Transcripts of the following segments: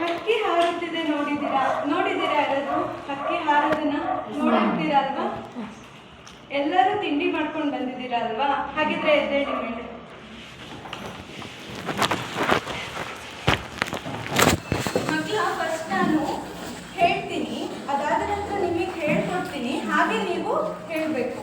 ಹಕ್ಕಿ ಹಾರುತ್ತಿದೆ ನೋಡಿದ್ದೀರಾ? ನೋಡಿದ್ದೀರಾ ಯಾರಾದ್ರು ಹಕ್ಕಿ ಹಾರೋದನ್ನ ನೋಡಿರ್ತೀರಾ ಅಲ್ವಾ? ಎಲ್ಲರೂ ತಿಂಡಿ ಮಾಡ್ಕೊಂಡು ಬಂದಿದ್ದೀರಾ ಅಲ್ವಾ? ಹಾಗಿದ್ರೆ ಎದ್ದೇಳಿ ಮೇಲೆ ಮಕ್ಕಳ ಫಸ್ಟ್ ನಾನು ಹೇಳ್ತೀನಿ. ಅದಾದ ನಂತರ ನಿಮಗೆ ಹೇಳ್ಕೊಡ್ತೀನಿ. ಹಾಗೆ ನೀವು ಹೇಳಬೇಕು.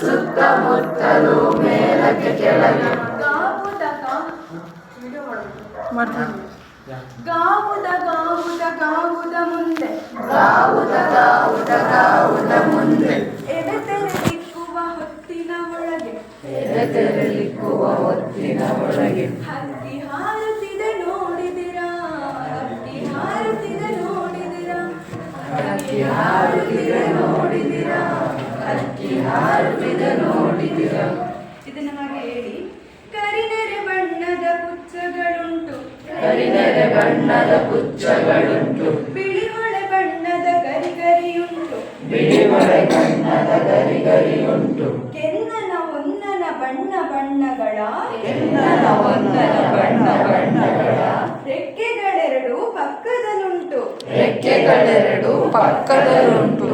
ಸುತ್ತಮುತ್ತಲು ಮೇಲಕ್ಕೆ ಕೆಳಗೆ. ಗಾವುದ. ಗಾವುದ ಗಾವುದ ಮುಂದೆ. ಗಾವುದ ಗಾವುದ ಗಾವುದ ಮುಂದೆ. ಎದೆ ತೆರೆದಿಕ್ಕುವ ಹೊತ್ತಿನ ಒಳಗೆ. ಎದೆ ತೆರಳಿಕ್ಕುವ ಹೊತ್ತಿನ ಒಳಗೆ. ಹಕ್ಕಿ ಹಾರುತ್ತಿದೆ ನೋಡಿದಿರಾ. ಹಕ್ಕಿ ಹಾರುತ್ತಿದೆ ನೋಡಿದಿರಾ. ಹಕ್ಕಿ ಹಾರುತ್ತಿದೆ ಇದನ್ನ ಹಾಗೆ ಹೇಳಿ. ಕರಿನೆರೆ ಬಣ್ಣದ ಪುಚ್ಚಗಳುಂಟು ಕರಿನೆರೆ ಬಣ್ಣದ ಪುಚ್ಚಗಳುಂಟು ಬಿಳಿ ಹೊಳೆ ಬಣ್ಣದ ಗರಿ ಗರಿಯುಂಟು ಬಿಳಿ ಹೊಳೆ ಬಣ್ಣದ ಗರಿ ಗರಿಯುಂಟು ಕೆನ್ನನ ಒನ್ನನ ಬಣ್ಣ ಬಣ್ಣಗಳ. ಕೆನ್ನನ ಒಂದನ ಬಣ್ಣ ಬಣ್ಣಗಳ. ರೆಕ್ಕೆಗಳೆರಡು ಪಕ್ಕದಲ್ಲುಂಟು ರೆಕ್ಕೆಗಳೆರಡು ಪಕ್ಕದಲ್ಲುಂಟು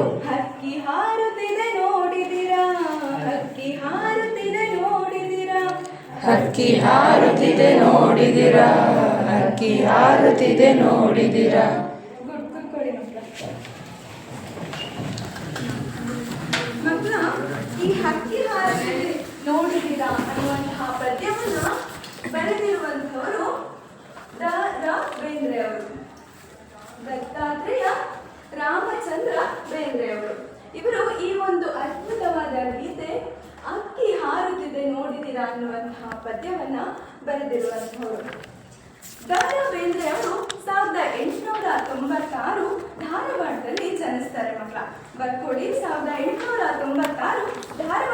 ಹಕ್ಕಿ ಹಾರುತ್ತಿದೆ ನೋಡಿದಿರ? ಹಕ್ಕಿ ಹಾರುತ್ತಿದೆ ನೋಡಿದಿರ? ರಾಮಚಂದ್ರ ಬೇಂದ್ರೆ ಅವರು ಇವರು ಈ ಒಂದು ಅದ್ಭುತವಾದ ಗೀತೆ ಅಕ್ಕಿ ಹಾರುತ್ತಿದೆ ನೋಡಿದಿರಾ ಅನ್ನುವಂತಹ ಪದ್ಯವನ್ನ ಬರೆದಿರುವಂತಹವರು ದಾರಾ ಬೇಂದ್ರೆ ಅವರು ಸಾವಿರದ ಎಂಟುನೂರ ತೊಂಬತ್ತಾರು ಧಾರವಾಡದಲ್ಲಿ ಜನಿಸ್ತಾರೆ ಮಕ್ಕಳ ಬರ್ಕೊಡಿ ಸಾವಿರದ ಎಂಟುನೂರ ತೊಂಬತ್ತಾರು ಧಾರವಾಡದಲ್ಲಿ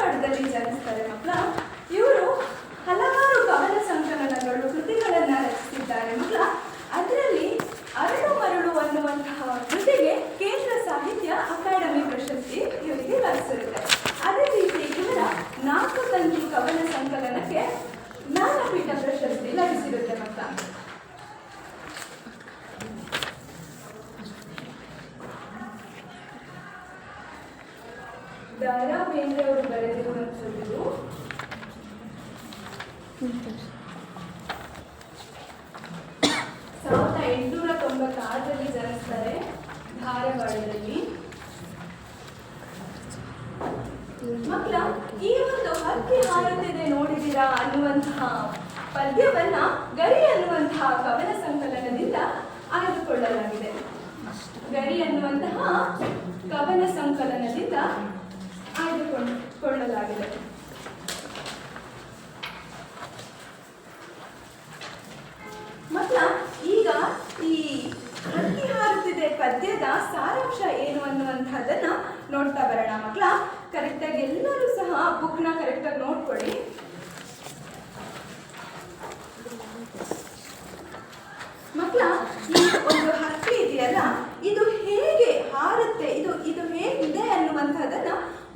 ಧಾರವಾಡದಲ್ಲಿ ಮಕ್ಕಳ ಈ ಒಂದು ಹಕ್ಕಿ ಹಾರುತ್ತಿದೆ ನೋಡಿದಿರಾ ಅನ್ನುವಂತಹ ಪದ್ಯವನ್ನ ಗರಿ ಅನ್ನುವಂತಹ ಕವನ ಸಂಕಲನದಿಂದ ಆಯ್ದುಕೊಳ್ಳಲಾಗಿದೆ ಗರಿ ಅನ್ನುವಂತಹ ಕವನ ಸಂಕಲನದಿಂದ ಆಯ್ದುಕೊಳ್ಳಲಾಗಿದೆ ಮಕ್ಕಳ ಈಗ ಈ ಹಕ್ಕಿ ಹಾರುತ್ತಿದೆ ಪದ್ಯದ ಸಾರಾಂಶ ಏನು ಅನ್ನುವಂಥದ್ದನ್ನ ನೋಡ್ತಾ ಬರೋಣ ಮಕ್ಕಳ ಕರೆಕ್ಟಾಗಿ ಎಲ್ಲರೂ ಸಹ ಬುಕ್ನ ಕರೆಕ್ಟಾಗಿ ನೋಡ್ಕೊಳ್ಳಿ ಮಕ್ಕಳ, ಈ ಒಂದು ಹಕ್ಕಿ ಇದೆಯಲ್ಲ, ಇದು ಹೇಗೆ ಹಾರುತ್ತೆ, ಇದು ಇದು ಹೇಗಿದೆ ಅನ್ನುವಂಥದ್ದನ್ನ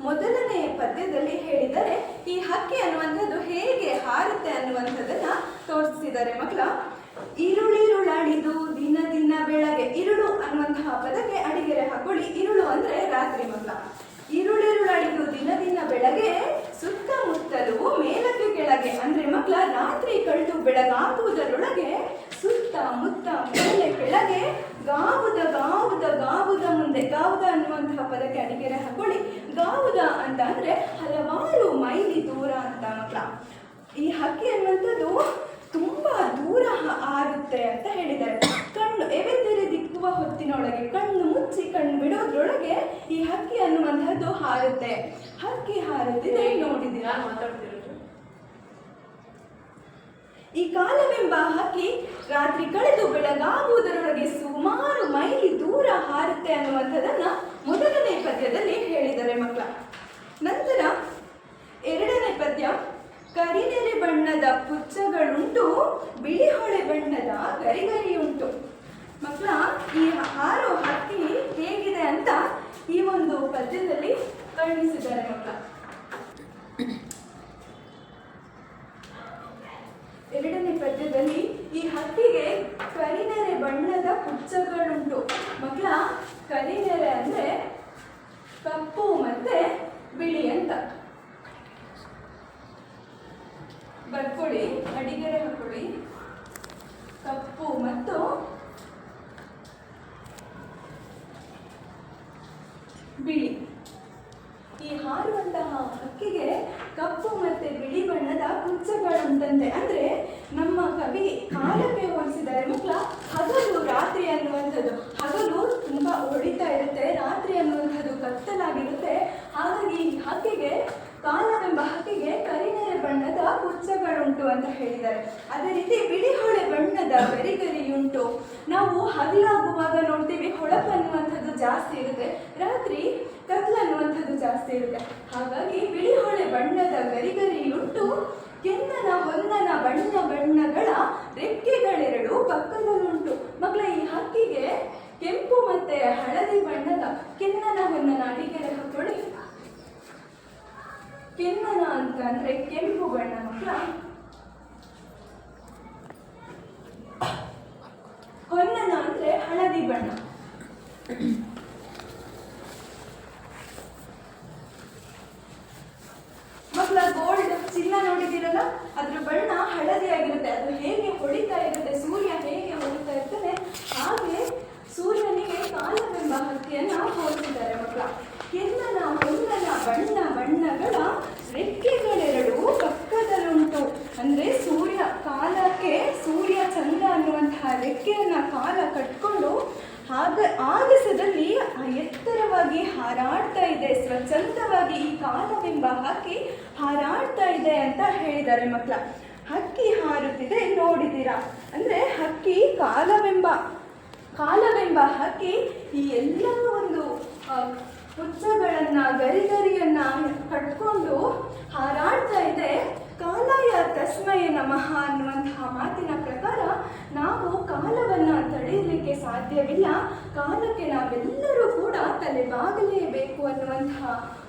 ಮೊದಲನೇ ಪದ್ಯದಲ್ಲಿ ಹೇಳಿದರೆ, ಈ ಹಕ್ಕಿ ಅನ್ನುವಂಥದ್ದು ಹೇಗೆ ಹಾರುತ್ತೆ ಅನ್ನುವಂಥದ್ದನ್ನ ತೋರಿಸಿದ್ದಾರೆ ಮಕ್ಕಳ. ಇರುಳಿರುಳಡಿದು ದಿನ ದಿನ, ಬೆಳಗ್ಗೆ ಇರುಳು ಅನ್ನುವಂತಹ ಪದಕ್ಕೆ ಅಡಿಗೆರೆ ಹಾಕೊಳ್ಳಿ. ಇರುಳು ಅಂದ್ರೆ ರಾತ್ರಿ ಮಕ್ಕಳ ಇರುಳಿರುಳಡಿದು ದಿನ ದಿನ ಬೆಳಗ್ಗೆ ಸುತ್ತಮುತ್ತಲು ಮೇಲಕ್ಕೆ ಕೆಳಗೆ ಅಂದ್ರೆ ಮಕ್ಕಳ ರಾತ್ರಿ ಕಳೆದು ಬೆಳಗಾಗುವುದರೊಳಗೆ ಅಂತ ಅಂದ್ರೆ ಹಲವಾರು ಮೈಲಿ ದೂರ ಅಂತ ಮಕ್ಕಳ ಈ ಹಕ್ಕಿ ಅನ್ನುವಂಥದ್ದು ತುಂಬ ದೂರ ಆಗುತ್ತೆ ಹಾರುತ್ತೆ ಅಂತ ಹೇಳಿದ್ದಾರೆ. ಕಣ್ಣು ಎವೆಂದರೆ ದಿಕ್ಕುವ ಹೊತ್ತಿನೊಳಗೆ ಕಣ್ಣು ಮುಚ್ಚಿ ಕಣ್ಣು ಬಿಡೋದ್ರೊಳಗೆ ಈ ಹಕ್ಕಿ ಅನ್ನುವಂಥದ್ದು ಹಾರುತ್ತೆ. ಹಕ್ಕಿ ಹಾರುತ್ತಿದೆ ನೋಡಿದ್ದೀರಾ? ಮಾತಾಡ್ತಿರೋದು? ಈ ಕಾಲವೆಂಬ ಹಕ್ಕಿ ರಾತ್ರಿ ಕಳೆದು ಬೆಳಗಾಗುವುದರೊಳಗೆ ಸುಮಾರು ಮೈಲಿ ದೂರ ಹಾರುತ್ತೆ ಅನ್ನುವಂಥದ್ದನ್ನ ಮೊದಲನೇ ಪದ್ಯದಲ್ಲಿ ಹೇಳಿದ್ದಾರೆ ಮಕ್ಕಳ ನಂತರ ಎರಡನೇ ಪದ್ಯ ಕರಿನೆರೆ ಬಣ್ಣದ ಪುಚ್ಚಗಳುಂಟು ಬಿಳಿ ಹೊಳೆ ಬಣ್ಣದ ಗರಿಗರಿಯುಂಟು. ಮಕ್ಕಳ, ಈ ಹಾರೋ ಹಕ್ಕಿ ಹೇಗಿದೆ ಅಂತ ಈ ಒಂದು ಪದ್ಯದಲ್ಲಿ ವರ್ಣಿಸಿದ್ದಾರೆ ಮಕ್ಕಳ ಎರಡನೇ ಪದ್ಯದಲ್ಲಿ ಈ ಹಕ್ಕಿಗೆ ಕರಿನೆರೆ ಬಣ್ಣದ ಪುಚ್ಚಗಳುಂಟು ಮಕ್ಕಳ ಕರಿನೆರೆ ಅಂದ್ರೆ ಕಪ್ಪು ಮತ್ತೆ ಬಿಳಿ ಅಂತ ಬರ್ಕೊಳ್ಳಿ ಅಡಿಗೆರೆ ಹಾಕೊಳ್ಳಿ ಕಪ್ಪು ಮತ್ತು ಬಿಳಿ ಈ ಹಾರುವಂತಹ ಹಕ್ಕಿಗೆ ಕಪ್ಪು ಮತ್ತೆ ಬಿಳಿ ಬಣ್ಣದ ಕುಚ್ಚಗಳುಂಟಂತೆ ಅಂದ್ರೆ ನಮ್ಮ ಕವಿ ಕಾಲಕ್ಕೆ ಹೋಲಿಸಿದ್ದಾರೆ ಮಕ್ಕಳ ಹಗಲು ರಾತ್ರಿ ಅನ್ನುವಂಥದ್ದು ಹಗಲು ತುಂಬಾ ಹೊಡಿತಾ ಇರುತ್ತೆ ರಾತ್ರಿ ಅನ್ನುವಂಥದ್ದು ಕತ್ತಲಾಗಿರುತ್ತೆ ಹಾಗಾಗಿ ಈ ಹಕ್ಕಿಗೆ ಕಾಲವೆಂಬ ಹಕ್ಕಿಗೆ ಕರಿನೆರೆ ಬಣ್ಣದ ಅಂತ ಹೇಳಿದ್ದಾರೆ. ಅದೇ ರೀತಿ ಬಿಳಿ ಹೊಳೆ ಬಣ್ಣದ ಬೆರಿಗರಿಯುಂಟು. ನಾವು ಹಗಲಾಗುವಾಗ ನೋಡ್ತೀವಿ ಹೊಳಪು ಅನ್ನುವಂಥದ್ದು ಜಾಸ್ತಿ ಇರುತ್ತೆ. ರಾತ್ರಿ ಕತ್ಲು ಅನ್ನುವಂಥದ್ದು ಜಾಸ್ತಿ ಇರುತ್ತೆ. ಹಾಗಾಗಿ ಬಿಳಿ ಹೊಳೆ ಬಣ್ಣದ ಗರಿಗರಿಯುಂಟು ಕೆನ್ನನ, ಹೊನ್ನನ, ಬಣ್ಣ ಬಣ್ಣಗಳ ರೆಕ್ಕೆಗಳೆರಡು ಪಕ್ಕದಲ್ಲುಂಟು. ಮಕ್ಕಳ ಈ ಹಕ್ಕಿಗೆ ಕೆಂಪು ಮತ್ತೆ ಹಳದಿ ಬಣ್ಣದ ಕೆನ್ನನ ಹೊನ್ನನ ಅಡಿಗೆರೆ ಹಾಕೊಳ್ಳಿ ಕೆನ್ನನ ಅಂತ ಅಂದ್ರೆ ಕೆಂಪು ಬಣ್ಣ ಮಕ್ಕಳ ಹೊನ್ನನ ಅಂದ್ರೆ ಹಳದಿ ಬಣ್ಣ. ಮಕ್ಕಳ ಗೋಲ್ಡ್ ಚಿನ್ನ ನೋಡಿದಿರಲ್ಲ ಅದ್ರ ಬಣ್ಣ ಹಳದಿ ಆಗಿರುತ್ತೆ. ಅದು ಹೇಗೆ ಹೊಳಿತಾ ಇರುತ್ತೆ, ಸೂರ್ಯ ಹೇಗೆ ಹೊಳಿತಾ ಇರ್ತಾನೆ ಹಾಗೆ ಸೂರ್ಯನಿಗೆ ಕಾಲವೆಂಬ ಹಕ್ಕಿಯನ್ನ ಹೋಲಿಸಿದ್ದಾರೆ ಮಕ್ಕಳ ಕೆನ್ನನ ಹೊನ್ನನ ಬಣ್ಣ ಬಣ್ಣಗಳ ರೆಕ್ಕೆಗಳೆರಡು ಪಕ್ಕದಲ್ಲುಂಟು ಅಂದ್ರೆ ಸೂರ್ಯ ಕಾಲಕ್ಕೆ ಸೂರ್ಯ ಚಂದ್ರ ಅನ್ನುವಂತಹ ರೆಕ್ಕೆಯನ್ನ ಕಾಲ ಕಟ್ಕೊಂಡು ಆಗ ಆಗಸದಲ್ಲಿ ಎತ್ತರವಾಗಿ ಹಾರಾಡ್ತಾ ಇದೆ ಸ್ವಚ್ಛಂದವಾಗಿ ಈ ಕಾಲವೆಂಬ ಹಕ್ಕಿ ಹಾರಾಡ್ತಾ ಇದೆ ಅಂತ ಹೇಳಿದ್ದಾರೆ ಮಕ್ಕಳ. ಹಕ್ಕಿ ಹಾರುತ್ತಿದೆ, ನೋಡಿದ್ದೀರಾ? ಅಂದ್ರೆ ಹಕ್ಕಿ ಕಾಲವೆಂಬ ಕಾಲವೆಂಬ ಹಕ್ಕಿ ಈ ಎಲ್ಲ ಒಂದು ಹುಚ್ಚಗಳನ್ನ ಗರಿಗರಿಯನ್ನ ಕಟ್ಕೊಂಡು ಹಾರಾಡ್ತಾ ಇದೆ. ಕಾಲಾಯ ತಸ್ಮಯ ನಮಃ ಅನ್ನುವಂತಹ ಮಾತಿನ ಪ್ರಕಾರ ನಾವು ಕಾಲವನ್ನ ತಡೆಯಲಿಕ್ಕೆ ಸಾಧ್ಯವಿಲ್ಲ. ಕಾಲಕ್ಕೆ ನಾವೆಲ್ಲರೂ ಕೂಡ ತಲೆಬಾಗಲೇಬೇಕು ಅನ್ನುವಂತಹ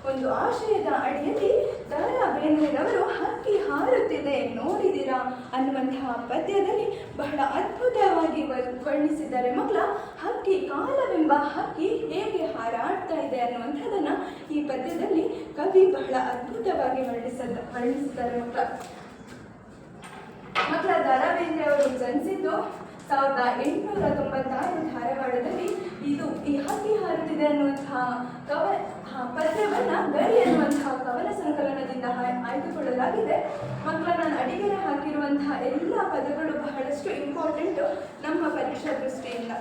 ಒಂದು ಆಶಯದ ಅಡಿಯಲ್ಲಿ ದಾರಾ ಬೇಂದ್ರೆಯವರು ಹಕ್ಕಿ ಹಾರುತ್ತಿದೆ ನೋಡಿದಿರಾ ಅನ್ನುವಂತಹ ಪದ್ಯದಲ್ಲಿ ಬಹಳ ಅದ್ಭುತವಾಗಿ ವರ್ಣಿಸಿದ್ದಾರೆ ಮಕ್ಕಳ ಹಕ್ಕಿ ಕಾಲವೆಂಬ ಹಕ್ಕಿ ಹೇಗೆ ಹಾರಾಡ್ತಾ ಇದೆ ಅನ್ನುವಂಥದ್ದನ್ನ ಈ ಪದ್ಯದಲ್ಲಿ ಕವಿ ಬಹಳ ಅದ್ಭುತವಾಗಿ ವರ್ಣಿಸ ವರ್ಣಿಸಿದ್ದಾರೆ ಮಕ್ಕಳ. ಮಕ್ಕಳ ದಾರಾ ಬೇಂದ್ರೆ ಅವರು ಜನಿಸಿದ್ದು ಸಾವಿರದ ಎಂಟುನೂರ ತೊಂಬತ್ತಾರು ಧಾರವಾಡದಲ್ಲಿ ಇದು ಈ ಹಕ್ಕಿ ಹಾರುತ್ತಿದೆ ಅನ್ನುವಂತಹ ಕವ ಆ ಪದ್ಯವನ್ನ ಗರಿ ಅನ್ನುವಂತಹ ಕವನ ಸಂಕಲನದಿಂದ ಆಯ್ದುಕೊಳ್ಳಲಾಗಿದೆ. ಮಕ್ಕಳ ನಾನು ಅಡಿಗೆರೆ ಹಾಕಿರುವಂತಹ ಎಲ್ಲ ಪದಗಳು ಬಹಳಷ್ಟು ಇಂಪಾರ್ಟೆಂಟ್ ನಮ್ಮ ಪರೀಕ್ಷಾ ದೃಷ್ಟಿಯಿಂದ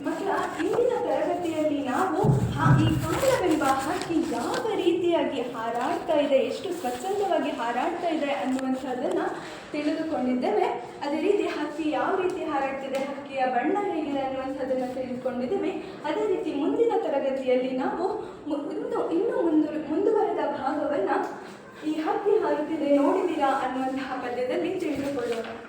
ಮಕ್ಕಳ ಇಂದಿನ ತರಗತಿಯಲ್ಲಿ ನಾವು ಹಾ- ಈ ಕಾಲವೆಂಬ ಹಕ್ಕಿ ಯಾವ ರೀತಿಯಾಗಿ ಹಾರಾಡ್ತಾ ಇದೆ ಎಷ್ಟು ಸ್ವಚ್ಛಂದವಾಗಿ ಹಾರಾಡ್ತಾ ಇದೆ ಅನ್ನುವಂಥದ್ದನ್ನ ತಿಳಿದುಕೊಂಡಿದ್ದೇವೆ ಅದೇ ರೀತಿ ಹಕ್ಕಿ ಯಾವ ರೀತಿ ಹಾರಾಡ್ತಿದೆ, ಹಕ್ಕಿಯ ಬಣ್ಣ ಹೇಗಿದೆ ಅನ್ನುವಂಥದ್ದನ್ನು ತಿಳಿದುಕೊಂಡಿದ್ದೇವೆ. ಅದೇ ರೀತಿ ಮುಂದಿನ ತರಗತಿಯಲ್ಲಿ ನಾವು ಇನ್ನು, ಇನ್ನೂ ಮುಂದು, ಮುಂದುವರೆದ ಭಾಗವನ್ನು ಈ ಹಕ್ಕಿ ಹಾರುತ್ತಿದೆ ನೋಡಿದ್ದೀರಾ ಅನ್ನುವಂತಹ ಪದ್ಯದಲ್ಲಿ ತಿಳಿದುಕೊಳ್ಳೋಣ.